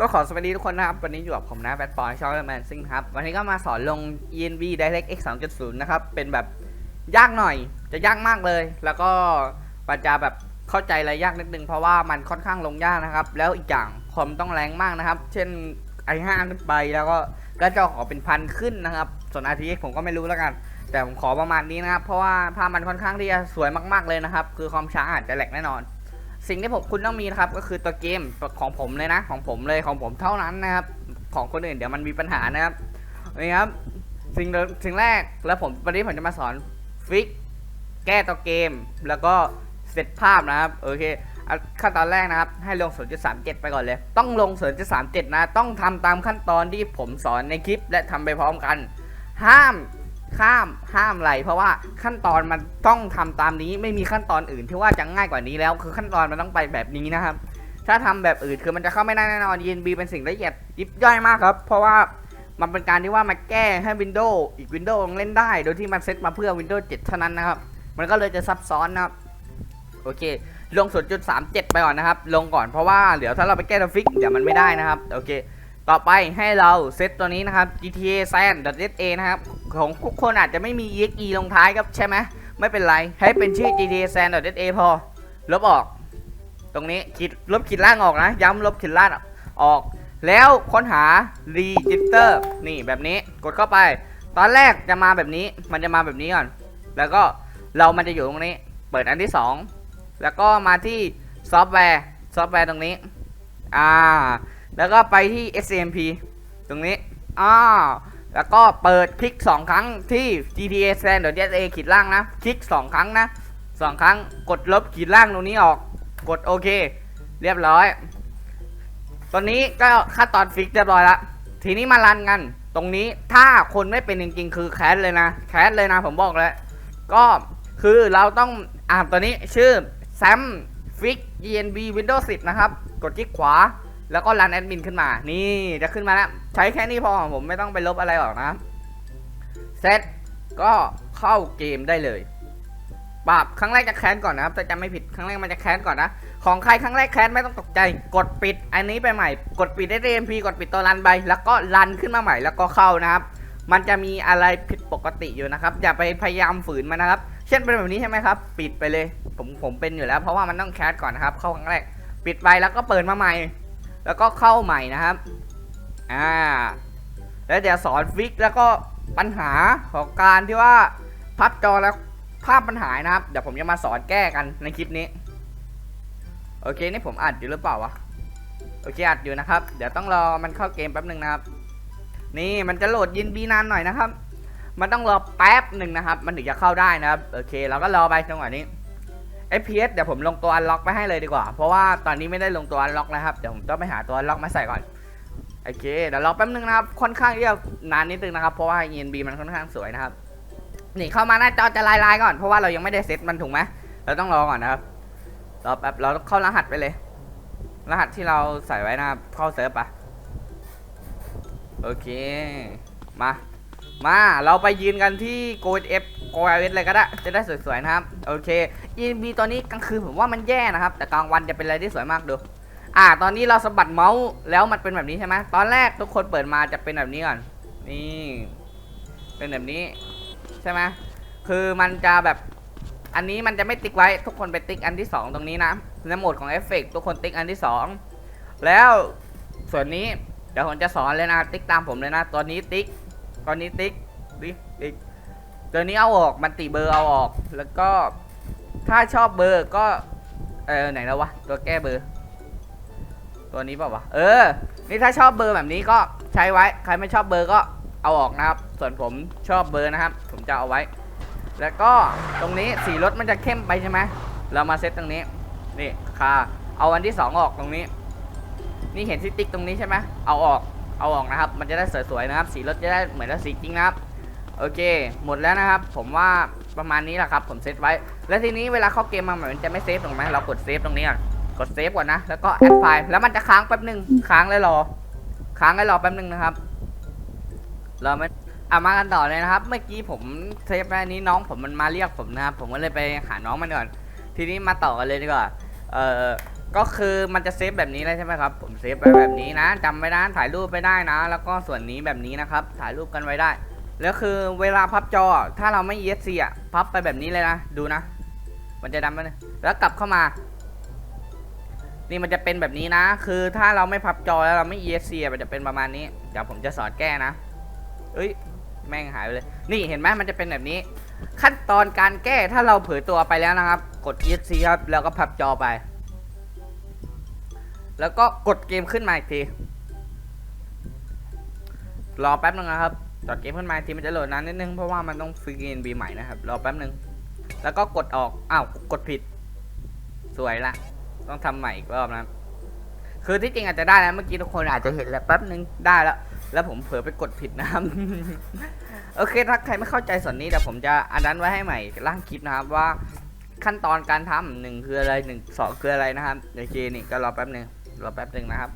ก็ขอสวัสดีทุกคนนะครับ วันนี้อยู่กับผมนะแบทปอยชอลแมนซิงครับ วันนี้ก็มาสอนลง ENV Direct X 2.0 นะครับ เป็นแบบยากหน่อย จะยากมากเลย แล้วก็มันจะแบบเข้าใจอะไรยากนิดนึง เพราะว่ามันค่อนข้างลงยากนะครับ แล้วอีกอย่างคอมต้องแรงมากนะครับ เช่น i5 ขึ้นไปแล้วก็ก็จะขอเป็นพันขึ้นนะครับ ส่วน RTX ผมก็ไม่รู้แล้วกัน แต่ผมขอประมาณนี้นะครับ เพราะว่าภาพมันค่อนข้างที่จะสวยมาก ๆเลยนะครับ คือความช้าอาจจะแหลกแน่นอน สิ่งที่ผมคุณต้องมีนะครับก็คือตัวเกมของผมเลยนะ ของผมเลยของผมเท่านั้นนะครับ ของคนอื่นเดี๋ยวมันมีปัญหานะครับนี่ครับสิ่งสิ่งแรกแล้วผมวันนี้ผมจะมาสอนฟิกแก้ตัวเกม แล้วก็เซตภาพนะครับโอเคขั้นตอนแรกนะครับ ให้ลง 0.37 ไปก่อนเลย ต้องลง 0.37 นะ ต้องทำตามขั้นตอนที่ผมสอนในคลิปและทำไปพร้อมกัน ห้าม ข้ามห้ามอะไรเพราะว่าขั้นตอนมันต้องทำตามนี้ไม่มีขั้นตอนอื่นที่ว่าจะง่ายกว่านี้แล้ว คือขั้นตอนมันต้องไปแบบนี้นะครับ ถ้าทำแบบอื่นคือมันจะเข้าไม่ได้แน่นอน ENB เป็นสิ่งละเอียดยิบย่อยมากครับ เพราะว่ามันเป็นการที่ว่ามาแก้ให้ Windows อีก Windows เล่นได้ โดยที่มันเซตมาเพื่อ Windows 7 เท่านั้นนะครับ มันก็เลยจะซับซ้อนนะครับ โอเค ลง 0.37 ไปก่อนนะครับ ลงก่อนเพราะว่าเดี๋ยวถ้าเราไปแก้ตัวฟิกเดี๋ยวมันไม่ได้นะครับ โอเค ต่อไปให้เราเซตตัวนี้นะครับ GTA San .sa นะครับ ของทุกคนอาจจะไม่มี exe ลงท้ายครับใช่ไหมไม่เป็นไรให้เป็นชื่อ GTA San .sa พอ ลบออก ตรงนี้ขีดลบขีดล่างออกนะ ย้ำลบขีดล่างออก แล้วค้นหา register นี่แบบนี้กดเข้าไป ตอนแรกจะมาแบบนี้มันจะมาแบบนี้ก่อน แล้วก็เรามันจะอยู่ตรงนี้ เปิดอันที่ 2 แล้วก็มาที่ซอฟต์แวร์ซอฟต์แวร์ตรงนี้อ่าแล้วก็ไปที่ SMP ตรงนี้อ่า แล้วก็เปิดคลิก 2 ครั้งที่ GTA San .sa ขีดล่างนะ คลิก 2 ครั้งนะ 2 ครั้งกดลบขีดล่างตรงนี้ออก กดโอเค เรียบร้อย ตอนนี้ก็ขั้นตอนฟิกเรียบร้อยล้วทีนี้มารันกัน ตรงนี้ถ้าคนไม่เป็นจริงๆ คือแคสเลยนะ แคสเลยนะผมบอกเลยก็คือเราต้องอ่านตัวนี้ชื่อ sam fix env windows 10 นะครับ กดคลิกขวา แล้วก็รันแอดมินขึ้นมา นี่จะขึ้นมาแล้ว ใช้แค่นี้พอผมไม่ต้องไปลบอะไรออกนะ เสร็จก็เข้าเกมได้เลยปรับครั้งแรกจะแคนก่อนนะครับถ้าจำไม่ผิดครั้งแรกมันจะแคนก่อนนะ ของใครครั้งแรกแคนไม่ต้องตกใจ กดปิด อันนี้ไปใหม่ กดปิดได้ DMP กดปิดตัวรันไป แล้วก็รันขึ้นมาใหม่แล้วก็เข้านะครับ มันจะมีอะไรผิดปกติอยู่นะครับ อย่าไปพยายามฝืนมันนะครับ เช่นเป็นแบบนี้ใช่ไหมครับ ปิดไปเลย ผมผมเป็นอยู่แล้ว เพราะว่ามันต้องแคสก่อนนะครับ เข้าครั้งแรก ปิดไปแล้วก็เปิดมาใหม่ แล้วก็เข้าใหม่นะครับอ่าแล้วเดี๋ยวสอนฟิกแล้วก็ปัญหาของการที่ว่าพับจอแล้วภาพมันหายนะครับ เดี๋ยวผมจะมาสอนแก้กันในคลิปนี้ โอเคนี่ผมอัดอยู่หรือเปล่าวะโอเคอัดอยู่นะครับ เดี๋ยวต้องรอมันเข้าเกมแป๊บหนึ่งนะครับ นี่มันจะโหลดยินบีนานหน่อยนะครับ มันต้องรอแป๊บหนึ่งนะครับ มันถึงจะเข้าได้นะครับ โอเค เราก็รอไปจังหวะนี้ FPS เดี๋ยวผมลงตัวอันล็อกไปให้เลยดีกว่า เพราะว่าตอนนี้ไม่ได้ลงตัวอันล็อกนะครับ เดี๋ยวผมต้องไปหาตัวอันล็อกมาใส่ก่อน โอเค เดี๋ยวรอแป๊บนึงนะครับ ค่อนข้างที่จะนานนิดนึงนะครับ เพราะว่า ENB มันค่อนข้างสวยนะครับ นี่เข้ามาหน้าจอจะลายๆก่อน เพราะว่าเรายังไม่ได้เซตมันถูกไหมเราต้องรอก่อนนะครับ รอแป๊บ เราต้องเข้ารหัสไปเลย รหัสที่เราใส่ไว้นะครับ เข้าเซิร์ฟปะโอเค มา มาเราไปยืนกันที่ Go F Go F เลยก็ได้ จะได้สวยๆนะครับ โอเค ENB ตอนนี้กลางคืนผมว่ามันแย่นะครับ แต่กลางวันจะเป็นอะไรที่สวยมากดูอ่า ตอนนี้เราสะบัดเมาส์แล้วมันเป็นแบบนี้ใช่ไหมตอนแรกทุกคนเปิดมาจะเป็นแบบนี้ก่อน นี่ เป็นแบบนี้ ใช่ไหมคือมันจะแบบอันนี้มันจะไม่ติ๊กไว้ทุกคนไปติ๊กอันที่ 2 ตรงนี้นะในโหมดของเอฟเฟกทุกคนติ๊กอันที่ 2 แล้วส่วนนี้เดี๋ยวผมจะสอนเลยนะติ๊กตามผมเลยนะตอนนี้ติ๊ก ตอนนี้ติ๊กติ๊กติ๊กตัวนี้เอาออกมันติเบอร์เอาออก แล้วก็ถ้าชอบเบอร์ก็เออไหนแล้ววะตัวแก้เบอร์ ตัวนี้เปล่าวะเออ นี่ถ้าชอบเบอร์แบบนี้ก็ใช้ไว้ใครไม่ชอบเบอร์ก็เอาออกนะครับ ส่วนผมชอบเบอร์นะครับ ผมจะเอาไว้ แล้วก็ตรงนี้สีรถมันจะเข้มไปใช่ไหมเรามาเซตตรงนี้นี่คาเอาอันที่สองออกตรงนี้ นี่เห็นที่ติ๊กตรงนี้ใช่ไหมเอาออก เอาออกนะครับ มันจะได้สวยๆนะครับ สีรถจะได้เหมือนกับสีจริงนะครับโอเค หมดแล้วนะครับ ผมว่าประมาณนี้แหละครับ ผมเซตไว้ แล้วทีนี้เวลาเข้าเกมมามันจะไม่เซฟถูกไหมเรากดเซฟตรงนี้ก่อนกดเซฟก่อนนะ แล้วก็แอดไฟล์ แล้วมันจะค้างแป๊บหนึ่งค้างแล้วรอ ค้างแล้วรอแป๊บหนึ่งนะครับเราไม่อะมากันต่อเลยนะครับ เมื่อกี้ผมเซฟไว้อันนี้น้องผมมันมาเรียกผมนะครับ ผมก็เลยไปหาน้องมันก่อน ทีนี้มาต่อกันเลยดีกว่า เอ่อ ก็คือมันจะเซฟแบบนี้เลยใช่ไหมครับ ผมเซฟไปแบบนี้นะจำไว้นะถ่ายรูปไปได้นะ แล้วก็ส่วนนี้แบบนี้นะครับ ถ่ายรูปกันไว้ได้ แล้วคือเวลาพับจอถ้าเราไม่ ESC อะพับไปแบบนี้เลยนะ ดูนะ มันจะดำไปเลยแล้วกลับเข้ามา นี่มันจะเป็นแบบนี้นะ คือถ้าเราไม่พับจอแล้วเราไม่ ESC มันจะเป็นประมาณนี้เดี๋ยวผมจะสอนแก้นะ เอ้ยแม่งหายไปเลย นี่เห็นไหมมันจะเป็นแบบนี้ ขั้นตอนการแก้ถ้าเราเผยตัวไปแล้วนะครับ กด ESC ครับแล้วก็พับจอไป แล้วก็กดเกมขึ้นมาอีกที รอแป๊บนึงนะครับจอดเกมขึ้นมาอีกทีมันจะโหลดนานนิดนึงเพราะว่ามันต้องฟรีเกนบีใหม่นะครับ รอแป๊บนึง แล้วก็กดออก อ้าว กดผิด สวยละ ต้องทำใหม่อีกรอบนะ คือที่จริงอาจจะได้แล้วเมื่อกี้ทุกคนอาจจะเห็นแล้วแป๊บนึง ได้แล้ว แล้วผมเผลอไปกดผิดนะครับ โอเค ถ้าใครไม่เข้าใจส่วนนี้เดี๋ยวผมจะอันนั้นไว้ให้ใหม่ร่างคลิปนะครับว่าขั้นตอนการทำหนึ่งคืออะไรหนึ่งสองคืออะไรนะครับโอเคนี่ก็รอแป๊บนึง รอแป๊บหนึ่งนะครับ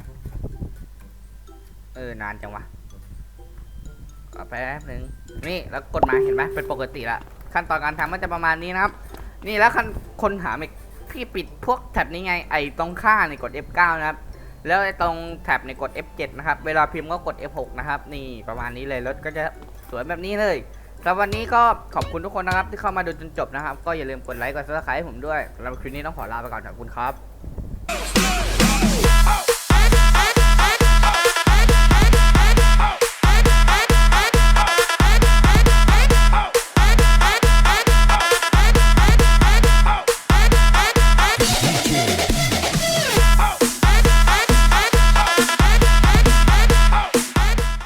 เออนานจังวะรอแป๊บหนึ่งนี่แล้วกดมาเห็นไหมเป็นปกติละขั้นตอนการทำก็จะประมาณนี้นะครับ นี่แล้วคันคนหาไม่พี่ปิดพวกแท็บนี้ไงไอตรงค่านี่กด F9 นะครับแล้วไอ้ตรงแท็บในกด F7 นะครับ เวลาพิมพ์ก็กด F6 นะครับ นี่ประมาณนี้เลยรถก็จะสวยแบบนี้เลยสำหรับวันนี้ก็ขอบคุณทุกคนนะครับ ที่เข้ามาดูจนจบนะครับ ก็อย่าลืมกดไลค์กดซับสไครต์ให้ผมด้วยสำหรับคลิปนี้ต้องขอลาไปก่อนขอบคุณครับ